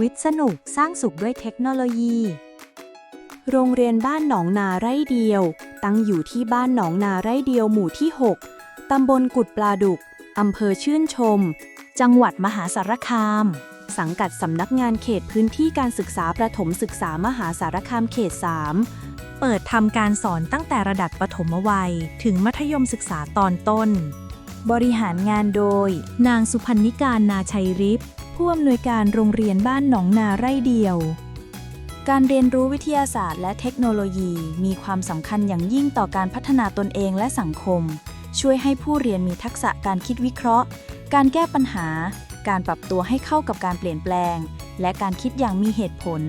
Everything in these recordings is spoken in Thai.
วิทย์สนุกสร้างสุขด้วยเทคโนโลยี โรงเรียนบ้านหนองนาไร่เดียว ตั้งอยู่ที่บ้านหนองนาไร่เดียวหมู่ที่ 6 ตำบลกุดปลาดุก อำเภอชื่นชม จังหวัดมหาสารคาม สังกัดสำนักงานเขตพื้นที่การศึกษาประถมศึกษามหาสารคามเขต 3 เปิดทำการสอนตั้งแต่ระดับปฐมวัย ถึงมัธยมศึกษาตอนต้น บริหารงานโดย นางสุพันนิการนาชัยริพ ผู้อำนวยการโรงเรียนบ้านหนองนาไร่เดียว การเรียนรู้วิทยาศาสตร์และเทคโนโลยีมีความสำคัญอย่างยิ่งต่อการพัฒนาตนเองและสังคม ช่วยให้ผู้เรียนมีทักษะการคิดวิเคราะห์ การแก้ปัญหา การปรับตัวให้เข้ากับการเปลี่ยนแปลง และการคิดอย่างมีเหตุผล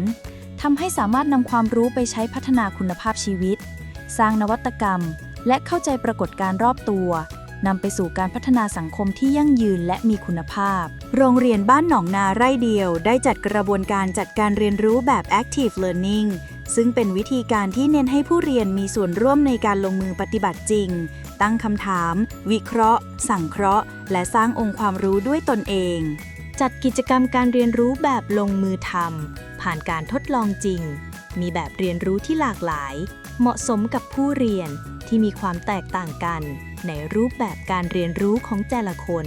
ทำให้สามารถนำความรู้ไปใช้พัฒนาคุณภาพชีวิต สร้างนวัตกรรม และเข้าใจปรากฏการณ์รอบตัว นำไปสู่การพัฒนาสังคมที่ยั่งยืนและมีคุณภาพ โรงเรียนบ้านหนองนาไร่เดียว ได้จัดกระบวนการจัดการเรียนรู้แบบ active learning ซึ่งเป็นวิธีการที่เน้นให้ผู้เรียนมีส่วนร่วมในการลงมือปฏิบัติจริง ตั้งคำถาม วิเคราะห์ สังเคราะห์ และสร้างองค์ความรู้ด้วยตนเอง จัดกิจกรรมการเรียนรู้แบบลงมือทำผ่านการทดลองจริง มีแบบเรียนรู้ที่หลากหลาย เหมาะสมกับผู้เรียนที่มีความแตกต่างกัน ในรูปแบบการเรียนรู้ของแต่ละคน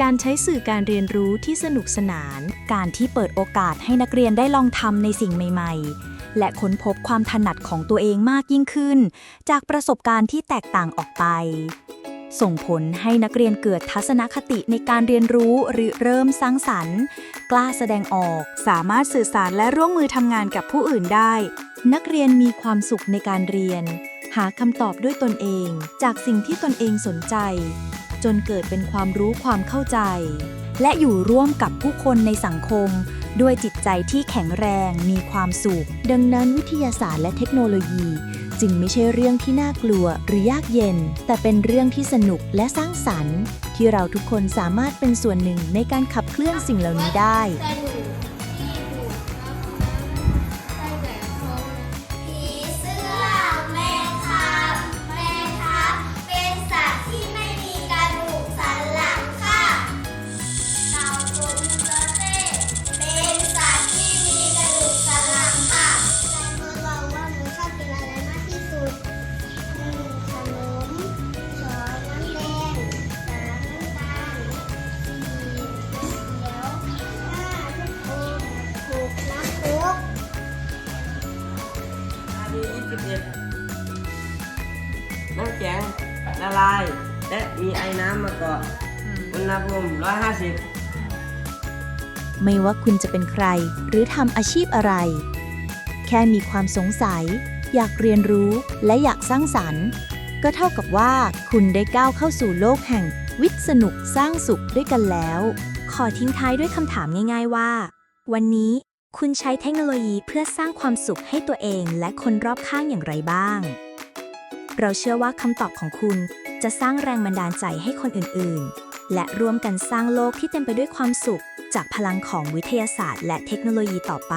การใช้สื่อการเรียนรู้ที่สนุกสนาน การที่เปิดโอกาสให้นักเรียนได้ลองทำในสิ่งใหม่ ๆ และค้นพบความถนัดของตัวเองมากยิ่งขึ้น จากประสบการณ์ที่แตกต่างออกไป ส่งผลให้นักเรียนเกิดทัศนคติในการเรียนรู้หรือเริ่มสร้างสรรค์ กล้าแสดงออก สามารถสื่อสารและร่วมมือทำงานกับผู้อื่นได้ นักเรียนมีความสุขในการเรียน หาคำตอบด้วยตนเอง จากสิ่งที่ตนเองสนใจ จนเกิดเป็นความรู้ความเข้าใจ และอยู่ร่วมกับผู้คนในสังคม ด้วยจิตใจที่แข็งแรงมีความสุข ดังนั้นวิทยาศาสตร์และเทคโนโลยี จึงไม่ใช่เรื่องที่น่ากลัวหรือยากเย็น แต่เป็นเรื่องที่สนุกและสร้างสรรค์ ที่เราทุกคนสามารถเป็นส่วนหนึ่งในการขับเคลื่อนสิ่งเหล่านี้ได้ น้ำแข็งละลาย และมีไอ้น้ำมาเกาะอุณหภูมิ150 ไม่ว่าคุณจะเป็นใครหรือทำอาชีพอะไร แค่มีความสงสัย อยากเรียนรู้และอยากสร้างสรรค์ ก็เท่ากับว่าคุณได้ก้าวเข้าสู่โลกแห่งวิทย์สนุกสร้างสุขด้วยกันแล้ว ขอทิ้งท้ายด้วยคำถามง่าย ๆว่า วันนี้คุณใช้เทคโนโลยีเพื่อสร้างความสุขให้ตัวเองและคนรอบข้างอย่างไรบ้าง เราเชื่อว่าคำตอบของคุณจะสร้างแรงบันดาลใจให้คนอื่นๆ และร่วมกันสร้างโลกที่เต็มไปด้วยความสุข จากพลังของวิทยาศาสตร์ และเทคโนโลยีต่อไป